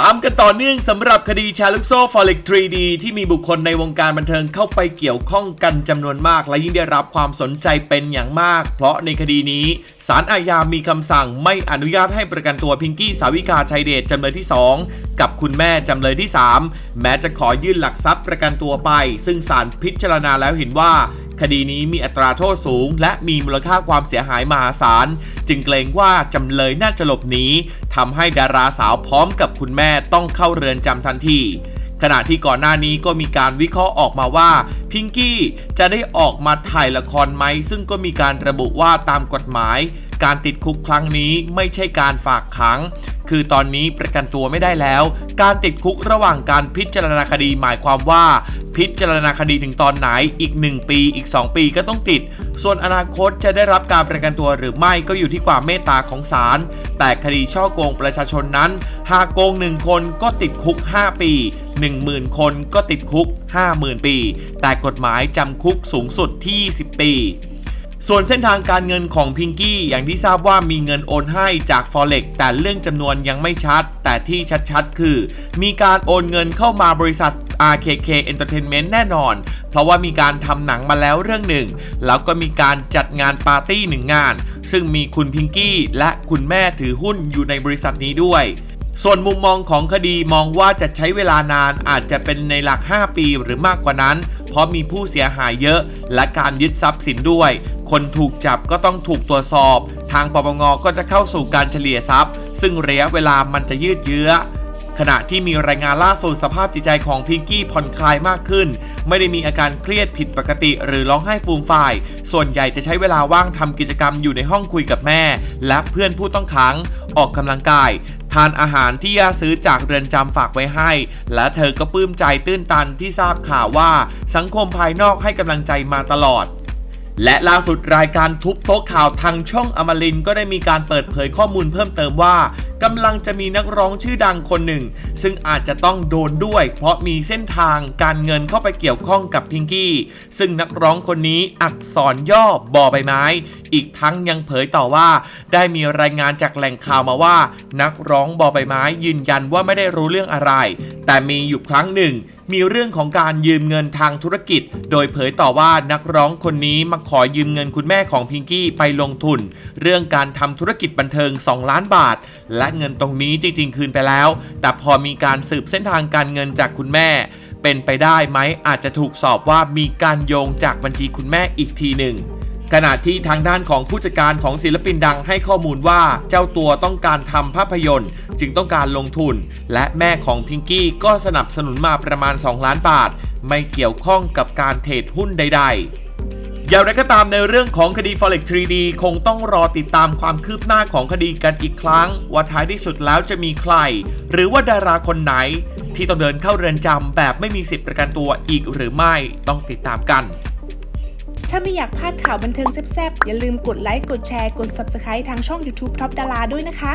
ตามกันต่อเนื่องสำหรับคดีชาลุกโซ่ฟอเร็ก 3D ที่มีบุคคลในวงการบันเทิงเข้าไปเกี่ยวข้องกันจำนวนมาก และยิ่งได้รับความสนใจเป็นอย่างมาก เพราะในคดีนี้ศาลอาญามีคำสั่งไม่อนุญาตให้ประกันตัวพิงกี้สาวิกาชัยเดชจำเลยที่ 2 กับคุณแม่จำเลยที่ 3 แม้จะขอยื่นหลักทรัพย์ประกันตัวไป ซึ่งศาลพิจารณาแล้วเห็นว่าคดีนี้มีอัตราโทษสูง และมีมูลค่าความเสียหายมหาศาล จึงเกรงว่าจำเลยน่าจะหลบหนีทำให้ดาราสาวพร้อมกับคุณแม่ต้องเข้าเรือนจำทันทีขณะที่ก่อนหน้านี้ก็มีการวิเคราะห์ออกมาว่าพิงกี้จะได้ออกมาถ่ายละครไหมซึ่งก็มีการระบุว่าตามกฎหมาย การติดคุกครั้งนี้ไม่ใช่การฝากขัง คือตอนนี้ประกันตัวไม่ได้แล้ว การติดคุกระหว่างการพิจารณาคดีหมายความว่า พิจารณาคดีถึงตอนไหนอีก 1 ปีอีก 2 ปีก็ต้องติด ส่วนอนาคตจะได้รับการประกันตัวหรือไม่ก็อยู่ที่ความเมตตาของศาลแต่คดีช่อโกงประชาชนนั้น หากโกง 1 คนก็ติดคุก 5 ปี 10,000 คนก็ติดคุก 50,000 ปี แต่กฎหมายจำคุกสูงสุดที่20ปี ส่วนเส้นทางการเงินของพิงกี้อย่างที่ทราบว่ามีเงินโอนให้จาก Forex แต่เรื่องจำนวนยังไม่ชัด แต่ที่ชัดๆ คือ มีการโอนเงินเข้ามาบริษัท RKK Entertainment แน่นอน เพราะว่ามีการทำหนังมาแล้วเรื่องหนึ่ง แล้วก็มีการจัดงานปาร์ตี้หนึ่งงาน ซึ่งมีคุณพิงกี้และคุณแม่ถือหุ้นอยู่ในบริษัทนี้ด้วยส่วนมุมมองของคดีมองว่าจะใช้เวลานานอาจจะเป็นในหลัก 5 ปีหรือมากกว่านั้น เพราะมีผู้เสียหายเยอะ และการยึดทรัพย์สินด้วย คนถูกจับก็ต้องถูกตรวจสอบ ทางปปงก็จะเข้าสู่การเฉลี่ยทรัพย์ ซึ่งระยะเวลามันจะยืดเยื้อ ขณะที่มีรายงานล่าสุดสภาพจิตใจของพิงกี้ผ่อนคลายมากขึ้น ไม่ได้มีอาการเครียดผิดปกติ หรือร้องไห้ฟูมฝ่าย ส่วนใหญ่จะใช้เวลาว่างทำกิจกรรมอยู่ในห้องคุยกับแม่ และเพื่อนผู้ต้องขัง ออกกำลังกายทานอาหารที่ย่าซื้อจากเรือนจำฝากไว้ให้ และเธอก็ปลื้มใจตื้นตันที่ทราบข่าวว่า สังคมภายนอกให้กำลังใจมาตลอด และล่าสุดรายการทุบโต๊ะข่าวทางช่องอมรินก็ได้มีการเปิดเผยข้อมูลเพิ่มเติมว่า กำลังจะมีนักร้องชื่อดังคนหนึ่ง ซึ่งอาจจะต้องโดนด้วย เพราะมีเส้นทางการเงินเข้าไปเกี่ยวข้องกับพิงกี้ ซึ่งนักร้องคนนี้อักษรย่อบอใบไม้ อีกทั้งยังเผยต่อว่า ได้มีรายงานจากแหล่งข่าวมาว่า นักร้องบอใบไม้ยืนยันว่าไม่ได้รู้เรื่องอะไร แต่มีอยู่ครั้งหนึ่งมีเรื่องของการยืมเงินทางธุรกิจ โดยเผยต่อว่านักร้องคนนี้มาขอยืมเงินคุณแม่ของพิงกี้ไปลงทุน เรื่องการทำธุรกิจบันเทิง 2 ล้านบาท และเงินตรงนี้จริง ๆ คืนไปแล้ว แต่พอมีการสืบเส้นทางการเงินจากคุณแม่ เป็นไปได้ไหมอาจจะถูกสอบว่ามีการโยงจากบัญชีคุณแม่อีกทีหนึ่งขณะที่ทางด้านของผู้จัดการของศิลปินดังให้ข้อมูลว่าเจ้าตัวต้องการทำภาพยนตร์ จึงต้องการลงทุน และแม่ของพิงกี้ก็สนับสนุนมาประมาณ 2 ล้านบาท ไม่เกี่ยวข้องกับการเทรดหุ้นใด ๆ อย่างไรก็ตามในเรื่องของคดี Forex 3D คงต้องรอติดตามความคืบหน้าของคดีกันอีกครั้ง ว่าท้ายที่สุดแล้วจะมีใคร หรือว่าดาราคนไหน ที่ต้องเดินเข้าเรือนจำแบบไม่มีสิทธิประกันตัวอีกหรือไม่ต้องติดตามกัน ถ้าไม่อยากพลาดข่าวบันเทิงแซ่บๆ อย่าลืมกดไลค์กดแชร์กด Subscribe ทางช่อง YouTube Top ดาราด้วยนะคะ